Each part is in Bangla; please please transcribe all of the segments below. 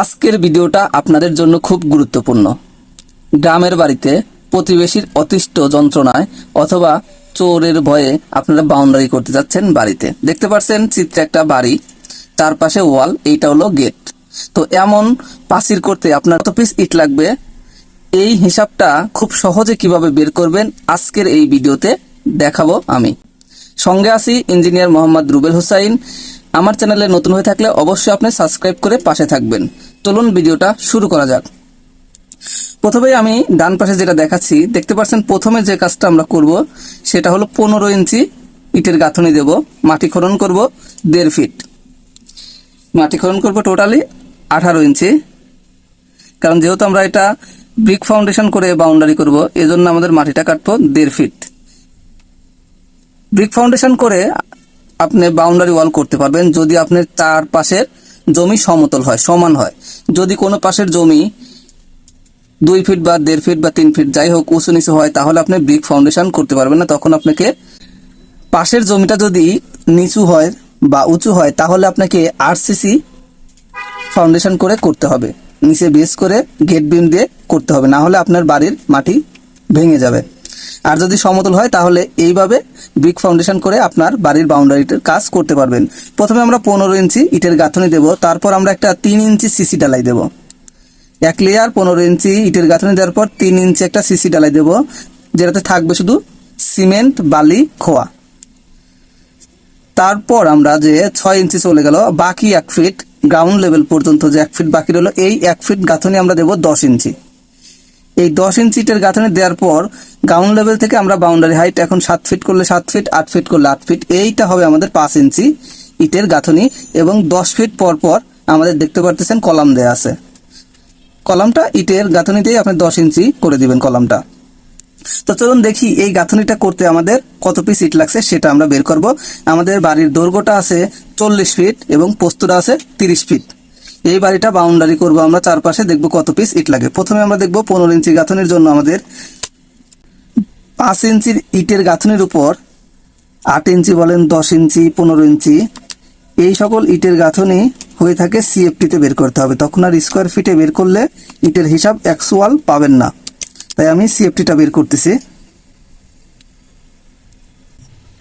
আজকের ভিডিওটা আপনাদের জন্য খুব গুরুত্বপূর্ণ। গ্রামের বাড়িতে প্রতিবেশীর অতিষ্ঠ যন্ত্রণায় অথবা চোরের ভয়ে আপনারা বাউন্ডারি করতে যাচ্ছেন বাড়িতে। দেখতে পাচ্ছেন চিত্রে একটা বাড়ি, তার পাশে ওয়াল, এইটা হলো গেট তো এমন পাসির করতে আপনার কত পিস ইট লাগবে? এই হিসাবটা খুব সহজে কীভাবে বের করবেন আজকের এই ভিডিওতে দেখাবো আমি। সঙ্গে আছি ইঞ্জিনিয়ার মোহাম্মদ রুবেল হোসাইন। আমার চ্যানেলে নতুন হয়ে থাকলে অবশ্যই আপনি সাবস্ক্রাইব করে পাশে থাকবেন। চলুন ভিডিওটা শুরু করা যাক। প্রথমেই আমি ডান পাশে যেটা দেখাচ্ছি, দেখতে পাচ্ছেন প্রথমে যে কাজটা আমরা করব, সেটা হলো পনেরো ইঞ্চি ইটের গাঁথনি দেব। মাটি খনন করব দেড় ফিট। মাটি খনন করব টোটালি আঠারো ইঞ্চি। কারণ যেহেতু আমরা এটা ব্রিক ফাউন্ডেশন করে বাউন্ডারি করব, এজন্য আমাদের মাটিটা কাটবো দেড় ফিট। ব্রিক ফাউন্ডেশন করে আপনি বাউন্ডারি ওয়াল করতে পারবেন। যদি আপনি চার পাশের জমি সমতল হয়, সমান হয়। যদি কোনো পাশের জমি দুই ফিট বা দেড় ফিট বা তিন ফিট যাই হোক উঁচু নিচু হয়, তাহলে আপনি ব্রিক ফাউন্ডেশন করতে পারবেন না। তখন আপনাকে পাশের জমিটা যদি নিচু হয় বা উঁচু হয়, তাহলে আপনাকে আরসিসি ফাউন্ডেশন করে করতে হবে। নিচে বেস করে গেট বিম দিয়ে করতে হবে। না হলে আপনার বাড়ির মাটি ভেঙে যাবে। আর যদি সমতল হয়, তাহলে এইভাবে ব্রিক ফাউন্ডেশন করে আপনার বাড়ির বাউন্ডারিটার কাজ করতে পারবেন। প্রথমে আমরা পনেরো ইঞ্চি ইটের গাঁথনি দেব, তারপর আমরা একটা তিন ইঞ্চি সিসি ডালাই দেব। এক লেয়ার পনেরো ইঞ্চি ইটের গাঁথনি দেওয়ার পর তিন ইঞ্চি একটা সিসি ডালাই দেব, যেটাতে থাকবে শুধু সিমেন্ট, বালি, খোয়া। তারপর আমরা যে ছয় ইঞ্চি চলে গেল, বাকি এক ফিট গ্রাউন্ড লেভেল পর্যন্ত যে এক ফিট বাকি রইল, এই এক ফিট গাঁথনি আমরা দেব দশ ইঞ্চি। এই দশ ইঞ্চি ইটের গাঁথনি দেওয়ার পর গাউন লেভেল থেকে আমরা বাউন্ডারি হাইট এখন সাত ফিট করলে সাত ফিট আট ফিট করলে আট ফিট এইটা হবে আমাদের পাঁচ ইঞ্চি ইটের গাঁথনি এবং দশ ফিট পর পর আমাদের দেখতে পারতেছেন কলাম দেয়া আছে। কলামটা ইটের গাঁথনিতেই আপনি দশ ইঞ্চি করে দিবেন কলামটা। তো চলুন দেখি এই গাঁথনিটা করতে আমাদের কত পিস ইট লাগছে সেটা আমরা বের করব। আমাদের বাড়ির দৈর্ঘ্যটা আছে চল্লিশ ফিট এবং পোস্তটা আছে তিরিশ ফিট এই বাড়িটা বাউন্ডারি করব আমরা, চারপাশে দেখব কত পিস ইট লাগে। প্রথমে আমরা দেখব পনেরো ইঞ্চি গাঁথনির জন্য আমাদের পাঁচ ইঞ্চির ইটের গাঁথনির উপর আট ইঞ্চি বলেন, দশ ইঞ্চি, পনেরো ইঞ্চি, এই সকল ইটের গাঁথনি হয়ে থাকে সিএফটিতে বের করতে হবে। তখন আর স্কোয়ার ফিটে বের করলে ইটের হিসাব অ্যাকচুয়াল পাবেন না। তাই আমি সিএফটিটা বের করতেছি।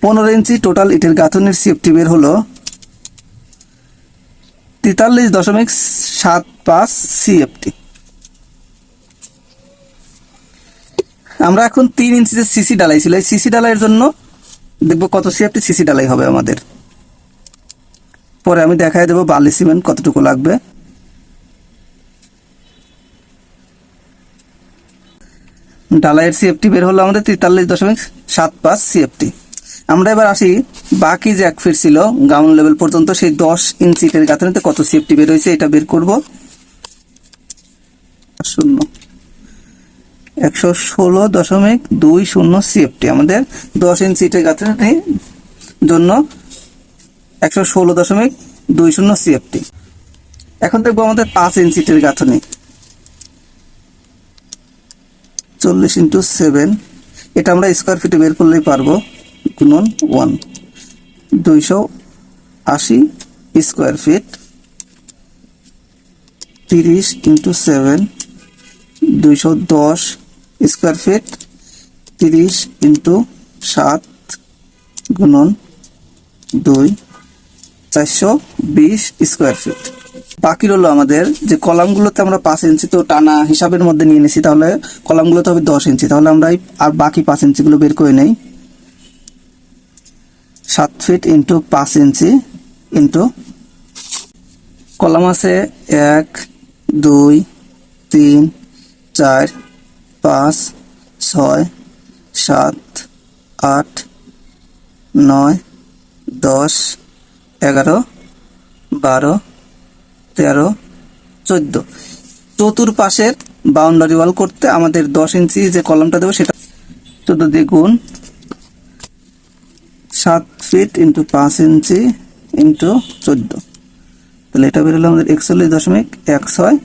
পনেরো ইঞ্চি টোটাল ইটের গাঁথনির সিএফটি বের হলো তেতাল্লিশ দশমিক সাত পাঁচ সিএফটি আমরা এখন তিন ইঞ্চি যে সিসি ডালাই ছিল। এই সিসি ডালাইয়ের জন্য দেখব কত সিএফটি সিসি ডালাই হবে আমাদের। পরে আমি দেখাই দেবো বালি সিমেন্ট কতটুকু লাগবে। ডালাইয়ের সিএফটি বের হলো আমাদের তেতাল্লিশ দশমিক সাত পাঁচ সিএফটি আমরা এবার আসি, বাকি যে এক ফিট ছিল গ্রাউন্ড লেভেল পর্যন্ত, সেই দশ ইঞ্চিটের গাঁথনিতে কত সেফটি বের হয়েছে এটা বের করব। শূন্য। একশো ষোলো দশমিক দুই শূন্য সিএফটি আমাদের দশ ইঞ্চিটের গাঁথনির জন্য একশো ষোলো দশমিক দুই শূন্য সিএফটি এখন দেখব আমাদের পাঁচ ইঞ্চিটের গাঁথনি। চল্লিশ ইন্টু সেভেন এটা আমরা স্কোয়ার ফিটে বের করলেই পারব। গুণন ওয়ান। দুইশো আশি স্কোয়ার ফিট, তিরিশ ইন্টু সেভেন, দুইশো দশ স্কোয়ার ফিট, তিরিশ ইন্টু সাত গুণন দুই, চারশো বিশ স্কোয়ার ফিট। বাকি রইল আমাদের যে কলামগুলোতে আমরা পাঁচ ইঞ্চি তো টানা হিসাবের মধ্যে নিয়ে নিছি, তাহলে কলামগুলোতে হবে দশ ইঞ্চি। তাহলে আমরা আর বাকি পাঁচ ইঞ্চিগুলো বের করে নেই। সাত ফিট ইন্টু পাঁচ ইঞ্চি ইন্টু কলাম আছে এক, দুই, তিন, চার, পাঁচ, ছয়, সাত, আট, নয়, দশ, এগারো, বারো, তেরো, চোদ্দ। চতুর্পাশের বাউন্ডারি ওয়াল করতে আমাদের দশ ইঞ্চি যে কলমটা দেবো সেটা চোদ্দ দ্বিগুণ সাত ফিট ইন্টু পাঁচ ইঞ্চি ইন্টু চোদ্দ। তাহলে এটা বেরোলো আমাদের একচল্লিশ দশমিক এক ছয়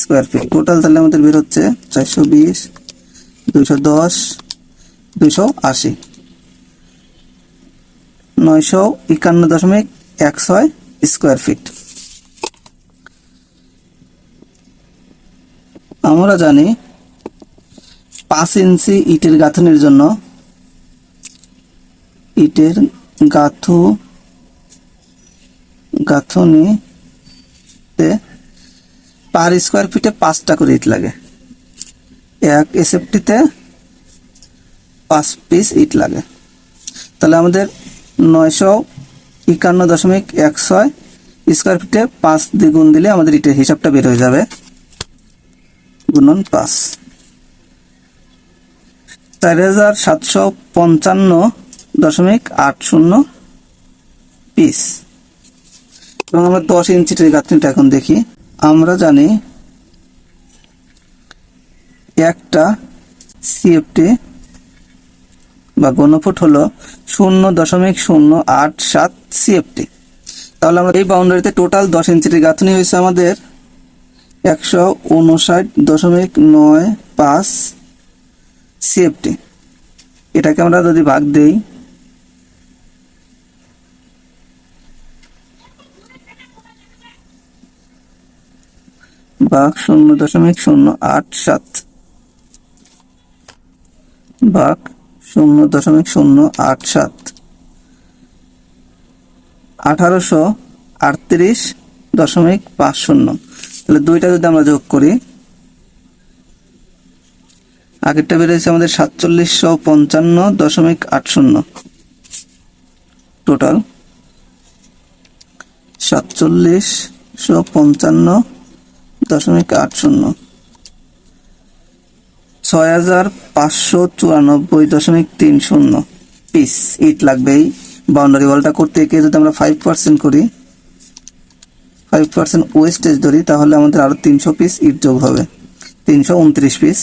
স্কোয়ার ফিট টোটাল তাহলে আমাদের বের হচ্ছে চারশো বিশ, দুইশো দশ, দুইশো আশি। নয়শো একান্ন দশমিক এক ছয় স্কোয়ার ফিট আমরা জানি পাঁচ ইঞ্চি ইটের গাঁথনির জন্য ইটের গাঁথু, গাঁথনিতে পার স্কোয়ার ফিটে পাঁচটা করে ইট লাগে। এক এসএফটিতে পাঁচ পিস ইট লাগে। তাহলে আমাদের নয়শো একান্ন দশমিক এক ছয় স্কোয়ার ফিটে পাঁচ দ্বিগুণ দিলে আমাদের ইটের হিসাবটা বের হয়ে যাবে গুণন পাঁচ। চার হাজার সাতশো পঞ্চান্ন দশমিক আট শূন্য পিস এবং আমরা দশ ইঞ্চিটের গাঁথনিটা এখন দেখি। আমরা জানি একটা সিএফটি বা গণফুট হলো শূন্য দশমিক শূন্য আট সাত সিএফটি তাহলে আমরা এই বাউন্ডারিতে টোটাল দশ ইঞ্চির গাঁথনি হয়েছে আমাদের একশো উনষাট দশমিক নয় পাঁচ সিএফটি এটাকে আমরা যদি ভাগ দেই ভাগ শূন্য দশমিক শূন্য আট সাত। ভাগ শূন্য দশমিক শূন্য আট সাত। আঠারোশো আটত্রিশ দশমিক পাঁচ শূন্য। তাহলে দুইটা যদি আমরা যোগ করি, আগেরটা বেড়েছে আমাদের সাতচল্লিশশো পঞ্চান্ন দশমিক আট শূন্য। টোটাল সাতচল্লিশশো পঞ্চান্ন দশমিক আট শূন্য। ছয় হাজার পাঁচশো চুরানব্বই দশমিক তিন শূন্য। পিস ইট লাগবে এই বাউন্ডারি ওয়ালটা করতে গিয়ে যদি আমরা ফাইভ পার্সেন্ট করি ফাইভ পার্সেন্ট ওয়েস্টেজ ধরি, তাহলে আমাদের আরও তিনশো পিস ইট যোগ হবে। তিনশো উনত্রিশ পিস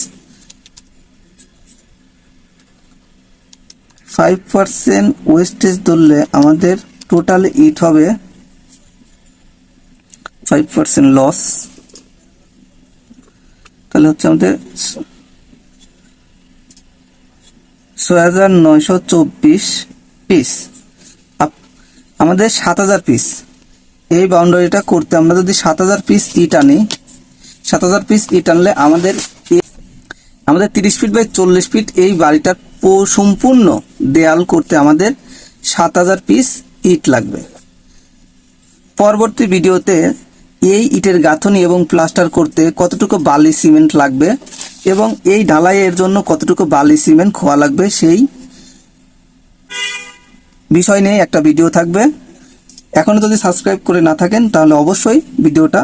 ফাইভ পার্সেন্ট ওয়েস্টেজ ধরলে আমাদের টোটাল ইট হবে ফাইভ পার্সেন্ট লস তাহলে হচ্ছে আমাদের ছয় হাজার নয়শো চব্বিশ পিস আমাদের সাত হাজার পিস এই বাউন্ডারিটা করতে আমরা যদি সাত হাজার পিস ইট আনি, সাত হাজার পিস ইট আনলে আমাদের আমাদের তিরিশ ফিট বাই চল্লিশ ফিট এই বাড়িটার সম্পূর্ণ দেয়াল করতে আমাদের সাত হাজার পিস ইট লাগবে। পরবর্তী ভিডিওতে এই ইটের গাঁথনি এবং প্লাস্টার করতে কতটুকু বালি সিমেন্ট লাগবে এবং এই ঢালাইয়ের জন্য কতটুকু বালি সিমেন্ট খোয়া লাগবে সেই বিষয় নিয়ে একটা ভিডিও থাকবে। এখনও যদি সাবস্ক্রাইব করে না থাকেন, তাহলে অবশ্যই ভিডিওটা